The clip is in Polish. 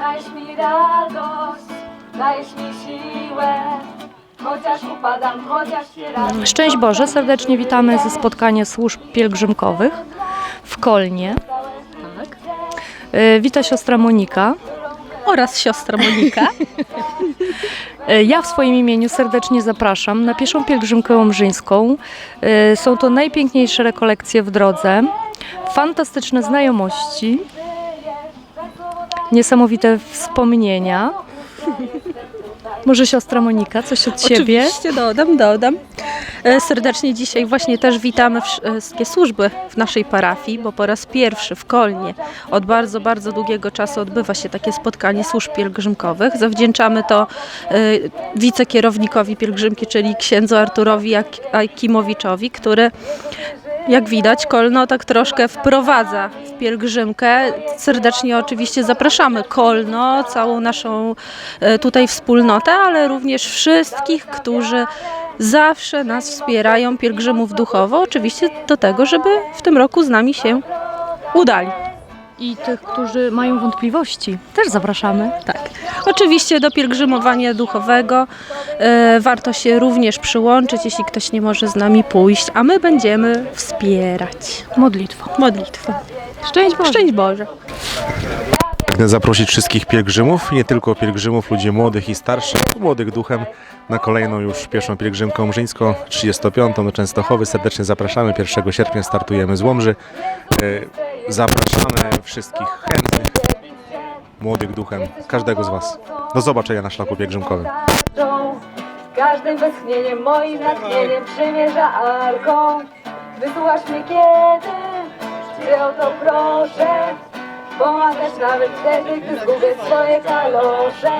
Dajesz mi radość, dajesz mi siłę, chociaż upadam, chociaż się raz. Szczęść Boże, serdecznie witamy ze spotkania służb pielgrzymkowych w Kolnie. E, Wita siostra Monika. oraz siostra Monika. E, Ja w swoim imieniu serdecznie zapraszam na pieszą pielgrzymkę łomżyńską. E, Są to najpiękniejsze rekolekcje w drodze, fantastyczne znajomości, niesamowite wspomnienia. Może siostra Monika, coś od Ciebie? Oczywiście dodam, dodam. E, Serdecznie dzisiaj właśnie też witamy e, wszystkie służby w naszej parafii, bo po raz pierwszy w Kolnie od bardzo, bardzo długiego czasu odbywa się takie spotkanie służb pielgrzymkowych. Zawdzięczamy to e, wicekierownikowi pielgrzymki, czyli księdzu Arturowi Akimowiczowi, który jak widać, Kolno tak troszkę wprowadza w pielgrzymkę. Serdecznie oczywiście zapraszamy Kolno, całą naszą e, tutaj wspólnotę, ale również wszystkich, którzy zawsze nas wspierają, pielgrzymów duchowo, oczywiście do tego, żeby w tym roku z nami się udali. I tych, którzy mają wątpliwości, też zapraszamy. Tak. Oczywiście do pielgrzymowania duchowego e, warto się również przyłączyć, jeśli ktoś nie może z nami pójść, a my będziemy wspierać Modlitwą. modlitwą. Szczęść Boże. Szczęść Boże! Pragnę zaprosić wszystkich pielgrzymów, nie tylko pielgrzymów, ludzi młodych i starszych, młodych duchem, na kolejną już pierwszą pielgrzymkę łomżyńską, 35. do Częstochowy. Serdecznie zapraszamy. 1 sierpnia startujemy z Łomży. E, Zapraszamy wszystkich chętnych, młodych duchem, każdego z Was. Do zobaczenia na szlaku pielgrzymkowym. Tą, każdym westchnieniem moim natchnieniem przymierza arką. Wysłuchasz mnie kiedy, Cię o to proszę. Pomagasz nawet wtedy, gdy zgubię swoje kalosze.